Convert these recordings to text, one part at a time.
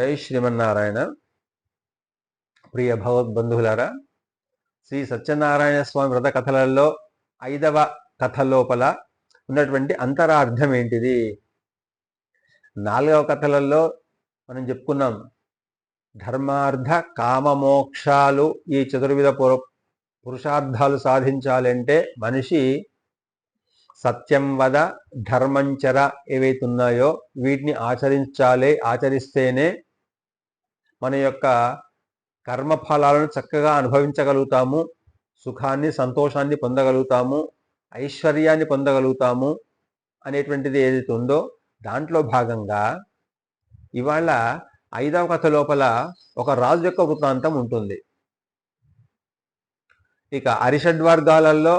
జై శ్రీమన్నారాయణ. ప్రియ భగవద్బంధువులారా శ్రీ సత్యనారాయణ స్వామి వ్రత కథలలో ఐదవ కథ లోపల ఉన్నటువంటి అంతరార్థం ఏంటిది? నాలుగవ కథలలో మనం చెప్పుకున్నాం ధర్మార్థ కామమోక్షాలు ఈ చతుర్విధ పుర- పురుషార్థాలు సాధించాలంటే మనిషి సత్యం వద ధర్మంచర ఏవైతే ఉన్నాయో వీటిని ఆచరించాలి ఆచరిస్తేనే మన యొక్క కర్మ ఫలాలను చక్కగా అనుభవించగలుగుతాము. సుఖాన్ని సంతోషాన్ని పొందగలుగుతాము. ఐశ్వర్యాన్ని పొందగలుగుతాము అనేటువంటిది ఏదైతే ఉందో దాంట్లో భాగంగా ఇవాళ ఐదవ కథ లోపల ఒక రాజు యొక్క వృత్తాంతం ఉంటుంది. ఇక అరిషడ్వర్గాలలో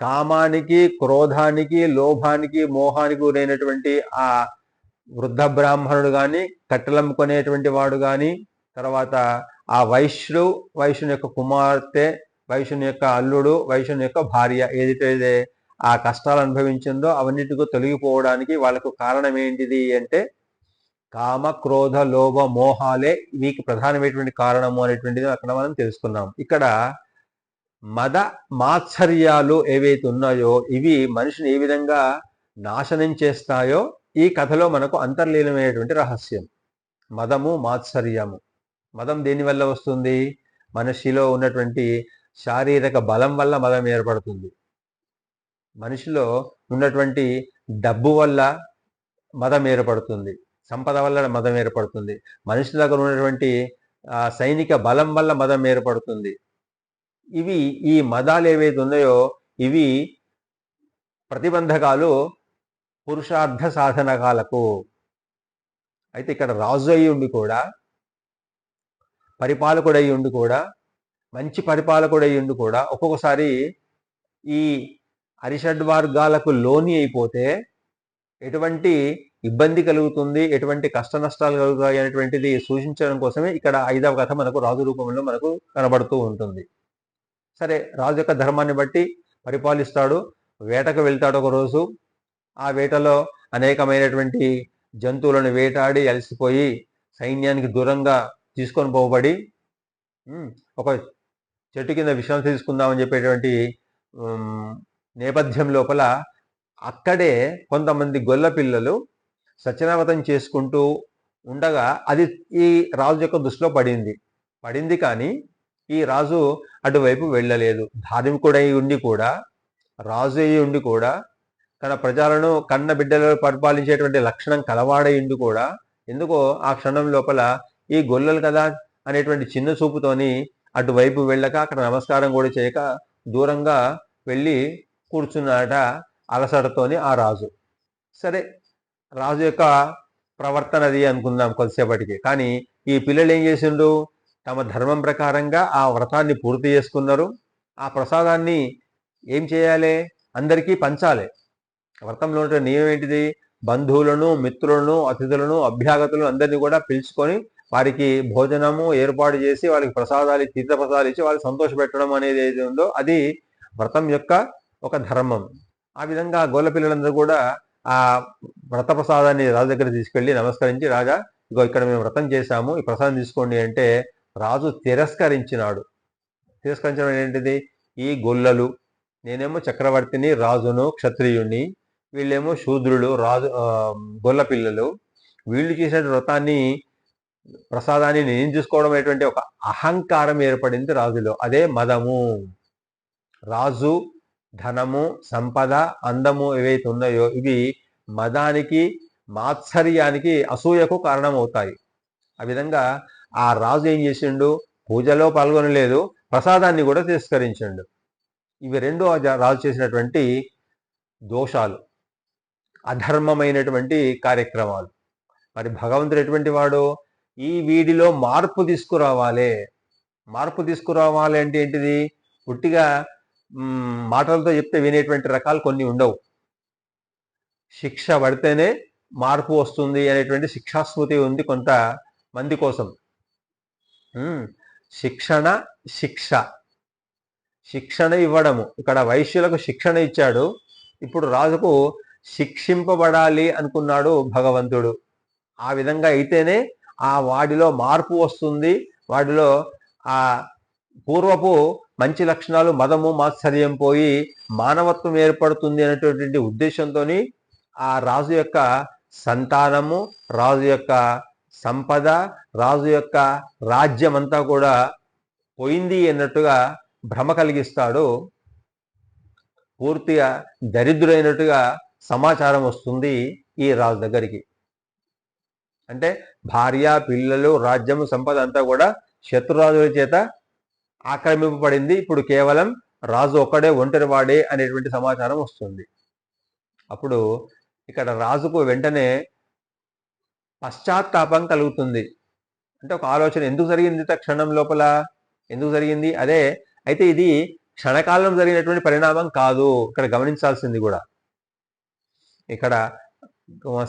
కామానికి క్రోధానికి లోభానికి మోహానికి గురైనటువంటి ఆ వృద్ధ బ్రాహ్మణుడు కానీ కట్టెలమ్ముకునేటువంటి వాడు కానీ తర్వాత ఆ వైశ్యుడు వైశ్యుని యొక్క కుమార్తె వైశ్యుని యొక్క అల్లుడు వైశ్యుని యొక్క భార్య ఏదైతే ఆ కష్టాలు అనుభవించిందో అవన్నిటికీ తొలగిపోవడానికి వాళ్ళకు కారణం ఏంటిది అంటే కామ క్రోధ లోభ మోహాలే వీకి ప్రధానమైనటువంటి కారణము అనేటువంటిది అక్కడ మనం తెలుసుకున్నాం. ఇక్కడ మద మాత్సర్యాలు ఏవైతే ఉన్నాయో ఇవి మనిషిని ఏ విధంగా నాశనం చేస్తాయో ఈ కథలో మనకు అంతర్లీనమైనటువంటి రహస్యం. మదము మాత్సర్యము. మదం దేని వల్ల వస్తుంది? మనిషిలో ఉన్నటువంటి శారీరక బలం వల్ల మదం ఏర్పడుతుంది. మనిషిలో ఉన్నటువంటి డబ్బు వల్ల మదం ఏర్పడుతుంది. సంపద వల్ల మదం ఏర్పడుతుంది. మనిషి దగ్గర ఉన్నటువంటి సైనిక బలం వల్ల మదం ఏర్పడుతుంది. ఇవి ఈ మదాలు ఏవైతే ఉన్నాయో ఇవి ప్రతిబంధకాలు పురుషార్థ సాధనకాలకు అయితే ఇక్కడ రాజు అయి ఉండి కూడా పరిపాలకుడు ఉండి కూడా మంచి పరిపాలకుడు ఉండి కూడా ఒక్కొక్కసారి ఈ అరిషడ్ వర్గాలకు లోని అయిపోతే ఎటువంటి ఇబ్బంది కలుగుతుంది ఎటువంటి కష్ట నష్టాలు కలుగుతాయి అనేటువంటిది సూచించడం కోసమే ఇక్కడ ఐదవ కథ మనకు రాజు రూపంలో మనకు కనబడుతూ ఉంటుంది. సరే రాజు యొక్క ధర్మాన్ని బట్టి పరిపాలిస్తాడు వేటకు వెళ్తాడు ఒక రోజు ఆ వేటలో అనేకమైనటువంటి జంతువులను వేటాడి అలసిపోయి సైన్యానికి దూరంగా తీసుకొని పోబడి ఒక చెట్టు కింద విశ్రాంతి తీసుకుందామని చెప్పేటువంటి నేపథ్యం లోపల అక్కడే కొంతమంది గొల్ల పిల్లలు సత్యనావతం చేసుకుంటూ ఉండగా అది ఈ రాజు యొక్క దృష్టిలో పడింది. పడింది కానీ ఈ రాజు అటువైపు వెళ్ళలేదు. ధార్మికుడై ఉండి కూడా రాజు అయి ఉండి కూడా తన ప్రజలను కన్న బిడ్డలను పరిపాలించేటువంటి లక్షణం కలవాడయిండు కూడా ఎందుకో ఆ క్షణం లోపల ఈ గొల్లలు కదా అనేటువంటి చిన్న చూపుతోని అటువైపు వెళ్ళక అక్కడ నమస్కారం కూడా చేయక దూరంగా వెళ్ళి కూర్చున్నాడట అలసటతోని ఆ రాజు. సరే రాజు యొక్క ప్రవర్తన అది అనుకుందాం కొద్దిసేపటికి. కానీ ఈ పిల్లలు ఏం చేసిండు తమ ధర్మం ప్రకారంగా ఆ వ్రతాన్ని పూర్తి చేసుకున్నారు. ఆ ప్రసాదాన్ని ఏం చేయాలి? అందరికీ పంచాలి. వ్రతంలో ఉంటే నియమం ఏంటిది? బంధువులను మిత్రులను అతిథులను అభ్యాగతులను అందరినీ కూడా పిలుచుకొని వారికి భోజనము ఏర్పాటు చేసి వాళ్ళకి ప్రసాదాలు తీర్థ ప్రసాదాలు ఇచ్చి వాళ్ళకి సంతోషపెట్టడం అనేది ఏది ఉందో అది వ్రతం యొక్క ఒక ధర్మం. ఆ విధంగా గోల పిల్లలందరూ కూడా ఆ వ్రత ప్రసాదాన్ని రాజు దగ్గర తీసుకెళ్ళి నమస్కరించి రాజా ఇగో ఇక్కడ మేము వ్రతం చేశాము ఈ ప్రసాదం తీసుకోండి అంటే రాజు తిరస్కరించినాడు. తిరస్కరించడం ఏంటిది? ఈ గొల్లలు నేనేమో చక్రవర్తిని రాజును క్షత్రియుణ్ణి వీళ్ళేమో శూద్రులు రాజు గొల్ల పిల్లలు. వీళ్ళు చేసిన వ్రతాన్ని ప్రసాదాన్ని నేను చూసుకోవడం అనేటువంటి ఒక అహంకారం ఏర్పడింది రాజులో. అదే మదము. రాజు ధనము సంపద అందము ఏవైతే ఉన్నాయో ఇవి మదానికి మాత్సర్యానికి అసూయకు కారణమవుతాయి. ఆ విధంగా ఆ రాజు ఏం చేసిండు? పూజలో పాల్గొనలేదు ప్రసాదాన్ని కూడా తిరస్కరించిండు. ఇవి రెండు రాజు చేసినటువంటి దోషాలు. అధర్మమైనటువంటి కార్యక్రమాలు. మరి భగవంతుడు ఎటువంటి వాడు? ఈ వీడిలో మార్పు తీసుకురావాలి. మార్పు తీసుకురావాలి అంటే ఏంటిది? ఉట్టిగా మాటలతో చెప్తే వినేటువంటి రకాలు కొన్ని ఉండవు. శిక్ష పడితేనే మార్పు వస్తుంది అనేటువంటి శిక్షాస్మృతి ఉంది కొంత మంది కోసం. శిక్షణ శిక్ష. శిక్షణ ఇవ్వడము. ఇక్కడ వైశ్యులకు శిక్షణ ఇచ్చాడు. ఇప్పుడు రాజుకు శిక్షింపబడాలి అనుకున్నాడు భగవంతుడు. ఆ విధంగా అయితేనే ఆ వాడిలో మార్పు వస్తుంది. వాడిలో ఆ పూర్వపు మంచి లక్షణాలు మదము మాత్సర్యం పోయి మానవత్వం ఏర్పడుతుంది అనేటటువంటి ఉద్దేశంతో ఆ రాజు యొక్క సంతానము రాజు యొక్క సంపద రాజు యొక్క రాజ్యం అంతా కూడా పోయింది అన్నట్టుగా భ్రమ కలిగిస్తాడు. పూర్తిగా దరిద్రుడైనట్టుగా సమాచారం వస్తుంది ఈ రాజు దగ్గరికి. అంటే భార్య పిల్లలు రాజ్యము సంపద అంతా కూడా శత్రురాజుల చేత ఆక్రమింపబడింది. ఇప్పుడు కేవలం రాజు ఒక్కడే ఒంటరి వాడే అనేటువంటి సమాచారం వస్తుంది. అప్పుడు ఇక్కడ రాజుకు వెంటనే పశ్చాత్తాపం కలుగుతుంది. అంటే ఒక ఆలోచన ఎందుకు జరిగింది క్షణం లోపల? ఎందుకు జరిగింది? అదే అయితే ఇది క్షణకాలం జరిగినటువంటి పరిణామం కాదు. ఇక్కడ గమనించాల్సింది కూడా. ఇక్కడ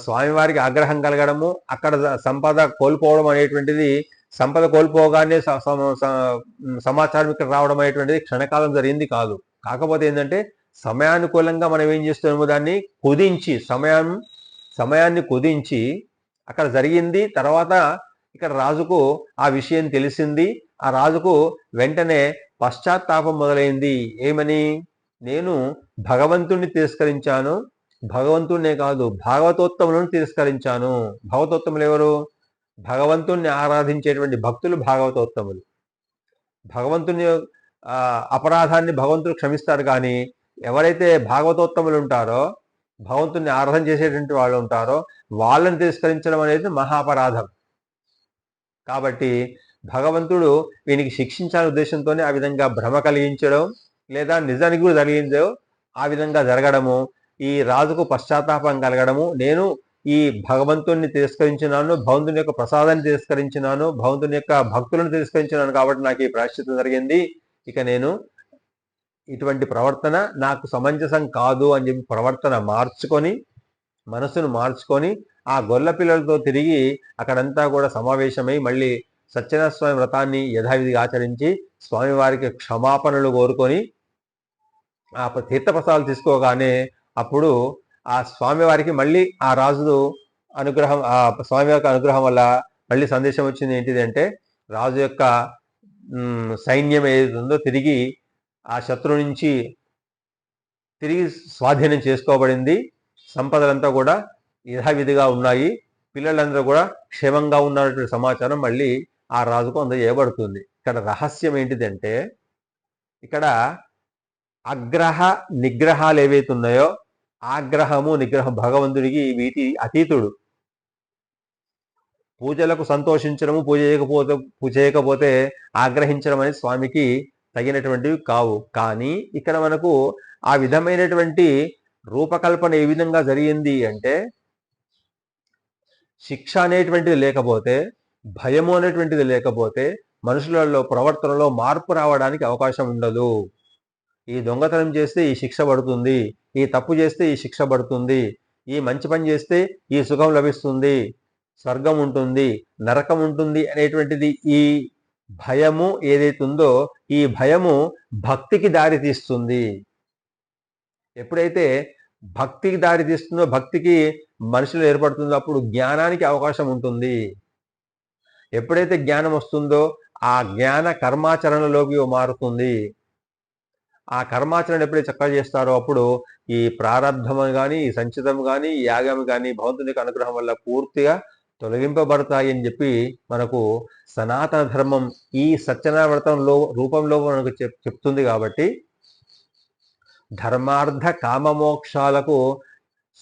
స్వామివారికి ఆగ్రహం కలగడము అక్కడ సంపద కోల్పోవడం అనేటువంటిది సంపద కోల్పోగానే స- సమాచారం ఇక్కడ రావడం అనేటువంటిది క్షణకాలం జరిగింది కాదు. కాకపోతే ఏంటంటే సమయానుకూలంగా మనం ఏం చేస్తున్నాము దాన్ని కుదించి సమయం సమయాన్ని కుదించి అక్కడ జరిగింది తర్వాత ఇక్కడ రాజుకు ఆ విషయం తెలిసింది ఆ రాజుకు వెంటనే పశ్చాత్తాపం మొదలైంది. ఏమని? నేను భగవంతుణ్ణి తిరస్కరించాను భగవంతుణ్ణే కాదు భాగవతోత్తములను తిరస్కరించాను. భగవతోత్తములు ఎవరు? భగవంతుణ్ణి ఆరాధించేటువంటి భక్తులు భాగవతోత్తములు. భగవంతుని అపరాధాన్ని భగవంతుడు క్షమిస్తారు కానీ ఎవరైతే భాగవతోత్తములు ఉంటారో భగవంతుని ఆరాధన చేసేటువంటి వాళ్ళు ఉంటారో వాళ్ళని తిరస్కరించడం అనేది మహాపరాధం. కాబట్టి భగవంతుడు వీనికి శిక్షించాలనే ఉద్దేశంతోనే ఆ విధంగా భ్రమ కలిగించడం లేదా నిజానికి కూడా జరిగిందో ఆ విధంగా జరగడము ఈ రాజుకు పశ్చాత్తాపం కలగడము నేను ఈ భగవంతుణ్ణి తిరస్కరించినాను భగవంతుని యొక్క ప్రసాదాన్ని తిరస్కరించినాను భగవంతుని యొక్క భక్తులను తిరస్కరించినాను కాబట్టి నాకు ఈ ప్రాశ్చితం జరిగింది. ఇక నేను ఇటువంటి ప్రవర్తన నాకు సమంజసం కాదు అని చెప్పి ప్రవర్తన మార్చుకొని మనసును మార్చుకొని ఆ గొల్ల పిల్లలతో తిరిగి అక్కడంతా కూడా సమావేశమై మళ్ళీ సత్యనారాయణ స్వామి వ్రతాన్ని యథావిధిగా ఆచరించి స్వామివారికి క్షమాపణలు కోరుకొని ఆ తీర్థప్రసాదాలు తీసుకోగానే అప్పుడు ఆ స్వామివారికి మళ్ళీ ఆ రాజు అనుగ్రహం ఆ స్వామి యొక్క అనుగ్రహం వల్ల మళ్ళీ సందేశం వచ్చింది ఏంటిది అంటే రాజు యొక్క సైన్యం ఏదైతుందో ఉందో తిరిగి ఆ శత్రు నుంచి తిరిగి స్వాధీనం చేసుకోబడింది. సంపదలంతా కూడా యథావిధిగా ఉన్నాయి. పిల్లలందరూ కూడా క్షేమంగా ఉన్నటువంటి సమాచారం మళ్ళీ ఆ రాజుకు అందజేయబడుతుంది. ఇక్కడ రహస్యం ఏంటిదంటే ఇక్కడ అగ్రహ నిగ్రహాలు ఏవైతే ఉన్నాయో ఆగ్రహము నిగ్రహం. భగవంతుడికి వీటి అతీతుడు. పూజలకు సంతోషించడము పూజ చేయకపోతే పూజ చేయకపోతే ఆగ్రహించడం అనేది స్వామికి తగినటువంటివి కావు. కానీ ఇక్కడ మనకు ఆ విధమైనటువంటి రూపకల్పన ఏ విధంగా జరిగింది అంటే శిక్ష అనేటువంటిది లేకపోతే భయము అనేటువంటిది లేకపోతే మనుషులలో ప్రవర్తనలో మార్పు రావడానికి అవకాశం ఉండదు. ఈ దొంగతనం చేస్తే ఈ శిక్ష పడుతుంది ఈ తప్పు చేస్తే ఈ శిక్ష పడుతుంది ఈ మంచి పని చేస్తే ఈ సుఖం లభిస్తుంది స్వర్గం ఉంటుంది నరకం ఉంటుంది అనేటువంటిది ఈ భయము ఏదైతే ఉందో ఈ భయము భక్తికి దారి తీస్తుంది. ఎప్పుడైతే భక్తికి దారి తీస్తుందో భక్తికి మనుషులు ఏర్పడుతుందో అప్పుడు జ్ఞానానికి అవకాశం ఉంటుంది. ఎప్పుడైతే జ్ఞానం వస్తుందో ఆ జ్ఞాన కర్మాచరణలోకి మారుతుంది. ఆ కర్మాచరణ ఎప్పుడైతే చక్కగా చేస్తారో అప్పుడు ఈ ప్రారంధం కానీ ఈ సంచితం కానీ ఈ యాగం కానీ భగవంతుని అనుగ్రహం వల్ల పూర్తిగా తొలగింపబడతాయి అని చెప్పి మనకు సనాతన ధర్మం ఈ సత్యనారాయణ వ్రతంలో రూపంలో మనకు చెప్ చెప్తుంది కాబట్టి ధర్మార్థ కామమోక్షాలకు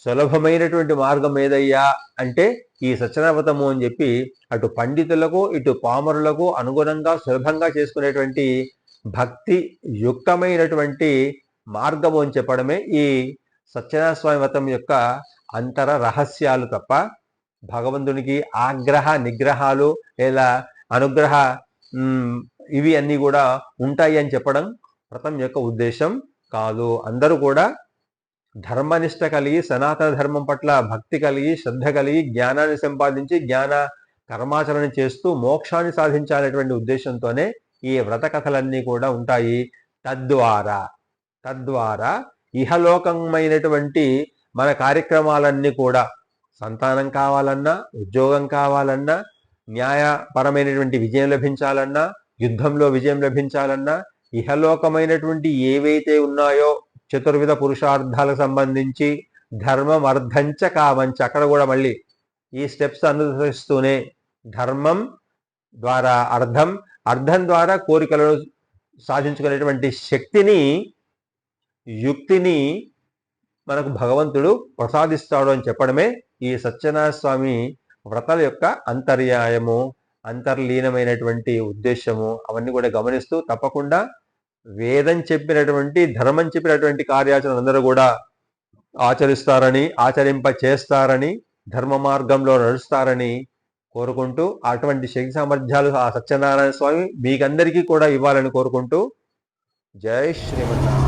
సులభమైనటువంటి మార్గం ఏదయ్యా అంటే ఈ సత్యనావ్రతము అని చెప్పి అటు పండితులకు ఇటు పామరులకు అనుగుణంగా సులభంగా చేసుకునేటువంటి భక్తి యుక్తమైనటువంటి మార్గము అని చెప్పడమే ఈ సత్యనారాయణ స్వామి వ్రతం యొక్క అంతర రహస్యాలు తప్ప భగవంతునికి ఆగ్రహ నిగ్రహాలు లేదా అనుగ్రహ ఇవి అన్నీ కూడా ఉంటాయి అని చెప్పడం వ్రతం యొక్క ఉద్దేశం కాదు. అందరూ కూడా ధర్మనిష్ట కలిగి సనాతన ధర్మం పట్ల భక్తి కలిగి శ్రద్ధ కలిగి జ్ఞానాన్ని సంపాదించి జ్ఞాన కర్మాచరణ చేస్తూ మోక్షాన్ని సాధించాలనేటువంటి ఉద్దేశంతోనే ఈ వ్రత కథలన్నీ కూడా ఉంటాయి. తద్వారా తద్వారా ఇహలోకమైనటువంటి మన కార్యక్రమాలన్నీ కూడా సంతానం కావాలన్నా ఉద్యోగం కావాలన్నా న్యాయపరమైనటువంటి విజయం లభించాలన్నా యుద్ధంలో విజయం లభించాలన్నా ఇహలోకమైనటువంటి ఏవైతే ఉన్నాయో చతుర్విధ పురుషార్థాలకు సంబంధించి ధర్మం అర్థంచ కామంచ అక్కడ కూడా మళ్ళీ ఈ స్టెప్స్ అనుసరిస్తూనే ధర్మం ద్వారా అర్థం అర్థం ద్వారా కోరికలను సాధించుకునేటువంటి శక్తిని యుక్తిని మనకు భగవంతుడు ప్రసాదిస్తాడు అని చెప్పడమే ఈ సత్యనారాయణ స్వామి యొక్క అంతర్యాయము అంతర్లీనమైనటువంటి ఉద్దేశము. అవన్నీ కూడా గమనిస్తూ తప్పకుండా వేదం చెప్పినటువంటి ధర్మం చెప్పినటువంటి కార్యాచరణ అందరూ కూడా ఆచరిస్తారని ఆచరింప చేస్తారని ధర్మ మార్గంలో నడుస్తారని కోరుకుంటూ అటువంటి శక్తి సామర్థ్యాలు ఆ సత్యనారాయణ స్వామి మీకందరికీ కూడా ఇవ్వాలని కోరుకుంటూ జై శ్రీమన్నారాయణ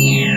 Yeah.